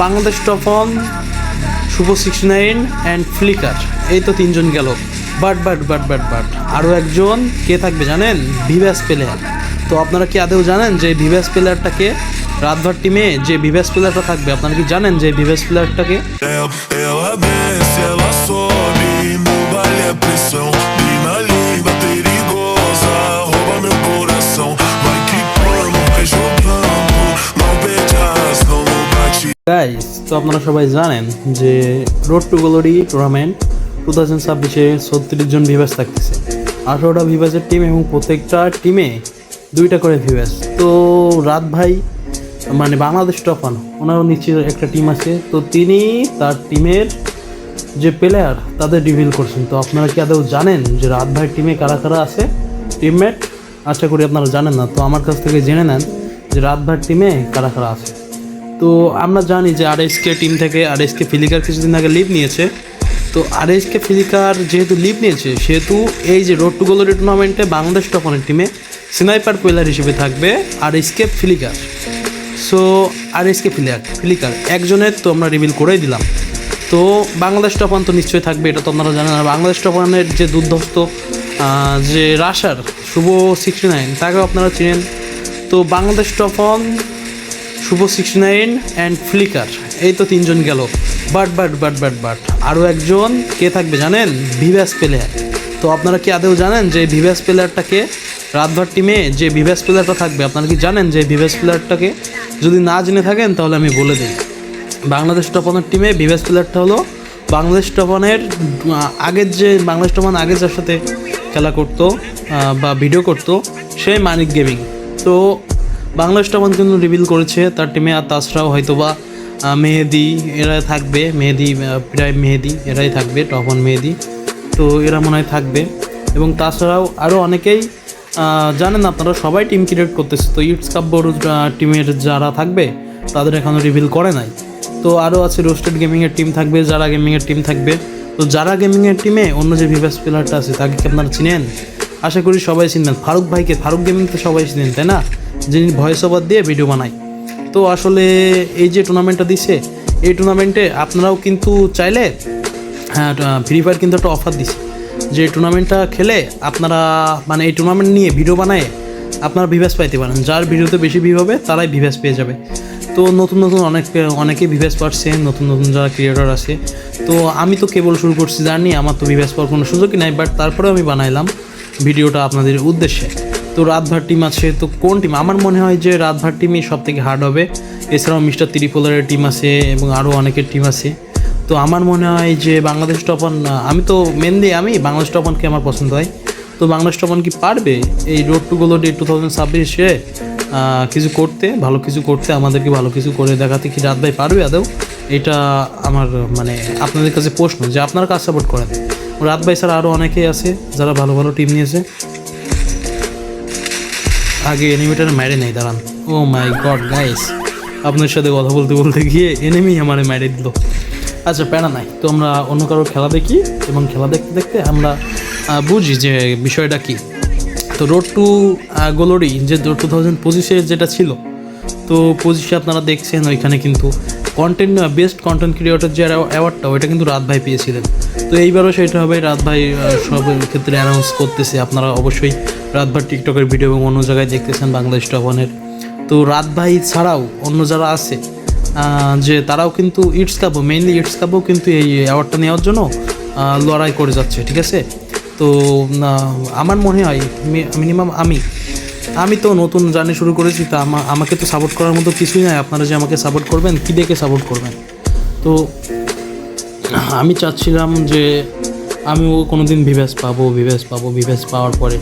Bangladesh Topon Shuvo sixty nine and Flicker এই তো তিনজন গেল। But but but but but আরও একজন কে থাকবে জানেন? ভিভ্যাস প্লেয়ার। তো আপনারা কি আদেও জানেন যে ভিভ্যাস প্লেয়ারটাকে রাতভার টিমে যে ভিভ্যাস প্লেয়ারটা থাকবে? আপনারা কি জানেন যে ভিভ্যাস প্লেয়ারটাকে? গাইস তো আপনারা সবাই জানেন যে road to glory tournament two thousand ছাব্বিশে ছত্রিশ জন ভিভাস থাকতেছে। আঠারোটা ভিভাসের টিম এবং প্রত্যেকটা টিমে দুইটা করে ভিভাস তো রাত ভাই মানে বাংলাদেশ টপান ওনারও নিশ্চিত একটা টিম আছে। তো তিনি তার টিমের যে প্লেয়ার তাদের রিভিল করছেন। তো আপনারা কি আদৌ জানেন যে রাত ভাইয়ের টিমে কারা কারা আছে? টিমমেট আশা করি আপনারা জানেন না। তো আমার কাছ থেকে জেনে নেন যে রাত ভাইয়ের টিমে কারা কারা আছে। তো আমরা জানি যে আর আরএসকে টিম থেকে আর আরএসকে ফিলিকার কিছুদিন আগে লিভ নিয়েছে। তো আর আরএসকে ফিলিকার যেহেতু লিভ নিয়েছে, সেহেতু এই যে রোড টু গোলরি টুর্নামেন্টে বাংলাদেশ টপনের টিমে স্নাইপার প্লেয়ার হিসেবে থাকবে আরএসকে ফিলিকার সো আর আরএসকে ফিলিকার ফিলিকার একজনের তো আমরা রিভিল করেই দিলাম। তো বাংলাদেশ টপান তো নিশ্চয়ই থাকবে, এটা তো আপনারা জানেন। আর বাংলাদেশ টপানের যে দুর্ধস্ত যে রাশার শুভ সিক্সটি নাইন তাকেও আপনারা চিনেন। তো Bangladesh Topon Shuvo sixty nine and Flicker এই তো তিনজন গেল। But but but but but আরও একজন কে থাকবে জানেন? ভিভ্যাস প্লেয়ার তো আপনারা কি আদৌ জানেন যে ভিভ্যাস প্লেয়ারটাকে রাতভার টিমে যে ভিভ্যাস প্লেয়ারটা থাকবে, আপনারা কি জানেন যে ভিভ্যাস প্লেয়ারটাকে যদি না জেনে থাকেন, তাহলে আমি বলে দিই। বাংলাদেশ টপনের টিমে ভিভ্যাস প্লেয়ারটা হলো বাংলাদেশ টপনের আগের যে বাংলাদেশ টপন আগে যার সাথে খেলা করতো বা ভিডিও করতো সেই মানিক গেমিং। তো বাংলাদেশ টপন কিন্তু রিভিল করেছে। তার টিমে আর তাছাড়াও হয়তো বা মেহেদি এরা থাকবে। মেহেদি প্রায় মেহেদি এরাই থাকবে টপন মেহেদি। তো এরা মনে হয় থাকবে। এবং তাছাড়াও আরও অনেকেই জানেন আপনারা, সবাই টিম ক্রিয়েট করতেছে। তো ইটস কাব্বর টিমের যারা থাকবে, তাদের এখনও রিভিল করে নাই। তো আরও আছে রোস্টেড গেমিংয়ের টিম থাকবে যারা গেমিংয়ের টিম থাকবে। তো যারা গেমিংয়ের টিমে অন্য যে ভিভাস প্লেয়ারটা আছে, তাকে কি আপনারা চিনেন? আশা করি সবাই চিনবেন। ফারুক ভাইকে, ফারুক গেমিং তো সবাই চিনেন, তাই না? যিনি ভয়েস ওভার দিয়ে ভিডিও বানায়। তো আসলে এই যে টুর্নামেন্টটা দিছে, এই টুর্নামেন্টে আপনারাও কিন্তু চাইলে হ্যাঁ ফ্রি ফায়ার কিন্তু একটা অফার দিছে। যে টুর্নামেন্টটা খেলে আপনারা মানে এই টুর্নামেন্ট নিয়ে ভিডিও বানায় আপনারা ভিভ্যাস পাইতে পারেন। যার ভিডিওতে বেশি ভিউ হবে, তারাই ভিভ্যাস পেয়ে যাবে। তো নতুন নতুন অনেক অনেকেই ভিভ্যাস পাচ্ছে নতুন নতুন যারা ক্রিয়েটর আছে। তো আমি তো কেবল শুরু করছি জানি আমার তো ভিভ্যাস পাওয়ার কোনো সুযোগই নাই বাট তারপরেও আমি বানাইলাম। ভিডিওটা আপনাদের উদ্দেশ্যে। তো রাতভার টিম আছে, তো কোন টিম? আমার মনে হয় যে রাতভার টিমই সব থেকে হার্ড হবে। এছাড়াও মিস্টার ত্রিপোলারের টিম আছে এবং আরও অনেকের টিম আছে। তো আমার মনে হয় যে বাংলাদেশ টপন আমি তো মেনলি আমি, বাংলাদেশ টপনকে আমার পছন্দ হয়। তো বাংলাদেশ টপন কি পারবে? এই road to glory two thousand ছাব্বিশে কিছু করতে, ভালো কিছু করতে, আমাদেরকে ভালো কিছু করে দেখাতে কি রাত ভাই পারবে আদৌ? এটা আমার মানে আপনাদের কাছে প্রশ্ন যে আপনারা কাজ সাপোর্ট করেন? রাত ভাই ছাড়া আরও অনেকেই আছে যারা ভালো ভালো টিম নিয়েছে। আগে এনিমিটার মেরে নেই, দাঁড়ান। ও মাই গড গাইস আপনার সাথে কথা বলতে বলতে গিয়ে এনিমি আমার মেরে দিল। আচ্ছা প্যারা নাই। তো আমরা অন্য কারোর খেলা দেখি এবং খেলা দেখতে দেখতে আমরা বুঝি যে বিষয়টা কি। তো রোড টু গোলরি যে টু থাউজেন্ড পঁচিশে যেটা ছিল, তো পঁচিশে আপনারা দেখছেন ওইখানে কিন্তু কন্টেন্ট বেস্ট কন্টেন্ট ক্রিয়েটর যে অ্যাওয়ার্ডটা ওইটা কিন্তু রাত ভাই পেয়েছিলেন। তো এইবারও সেটা হবে, রাত ভাই সব ক্ষেত্রে অ্যানাউন্স করতেছে। আপনারা অবশ্যই রাত ভাই টিকটকের ভিডিও এবং অন্য জায়গায় দেখতেছেন, বাংলাদেশ টপনের তো রাত ভাই ছাড়াও অন্য যারা আছে যে তারাও কিন্তু ইটস কাপও মেইনলি ইটস কাপও কিন্তু এই অ্যাওয়ার্ডটা নেওয়ার জন্য লড়াই করে যাচ্ছে, ঠিক আছে? তো আমার মনে হয় মিনিমাম আমি আমি তো নতুন জার্নি শুরু করেছি, তা আমা- আমাকে তো সাপোর্ট করার মতো কিছুই নাই। আপনারা যে আমাকে সাপোর্ট করবেন, কী দেখে সাপোর্ট করবেন? তো, আমি চাচ্ছিলাম যে আমিও কোনো দিন ভিভ্যাস পাবো ভিভ্যাস পাবো ভিভ্যাস পাওয়ার পরে।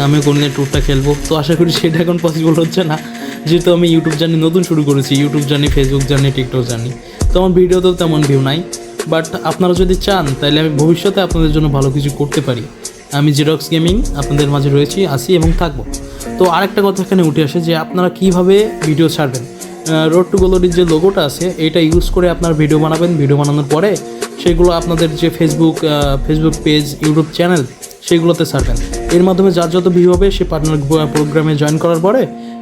আমিও কোনো দিন ট্যুরটা খেলব। তো আশা করি সেটা এখন পসিবল হচ্ছে না। যেহেতু আমি ইউটিউব জার্নি নতুন শুরু করেছি YouTube journey Facebook journey TikTok journey তো আমার ভিডিওতেও তেমন ভিউ নাই। বাট আপনারা যদি চান তাহলে আমি ভবিষ্যতে আপনাদের জন্য ভালো কিছু করতে পারি। আমি জিরক্স গেমিং আপনাদের মাঝে রয়েছি, আসি এবং থাকব। তো আরেকটা কথা এখানে উঠে আসে যে আপনারা কীভাবে ভিডিও ছাড়বেন। রোড টু গোলোরির যে লোগোটা আছে, এটা ইউজ করে আপনার ভিডিও বানাবেন। ভিডিও বানানোর পরে সেগুলো আপনাদের যে Facebook Facebook page YouTube channel সেগুলোতে ছাড়বেন। এর মাধ্যমে যার যত ভিউ হবে, সে পার্টনার প্রোগ্রামে জয়েন করার পরে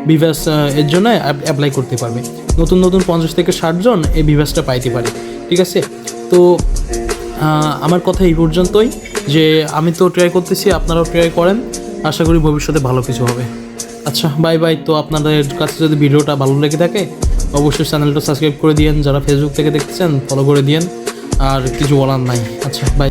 ভিভাস এর জন্য অ্যাপ্লাই করতে পারবে। নতুন নতুন পঞ্চাশ থেকে ষাটজন এই ভিভাসটা পাইতে পারে। ঠিক আছে? তো আমার কথা এই পর্যন্তই যে আমি তো ট্রাই করতেছি, আপনারাও ট্রাই করেন। আশা করি ভবিষ্যতে ভালো কিছু হবে। আচ্ছা বাই বাই তো আপনাদের কাছে যদি ভিডিওটা ভালো লেগে থাকে, অবশ্যই চ্যানেলটা সাবস্ক্রাইব করে দিয়েন। যারা ফেসবুক থেকে দেখছেন ফলো করে দিয়েন। আর কিছু বলার নাই। আচ্ছা বাই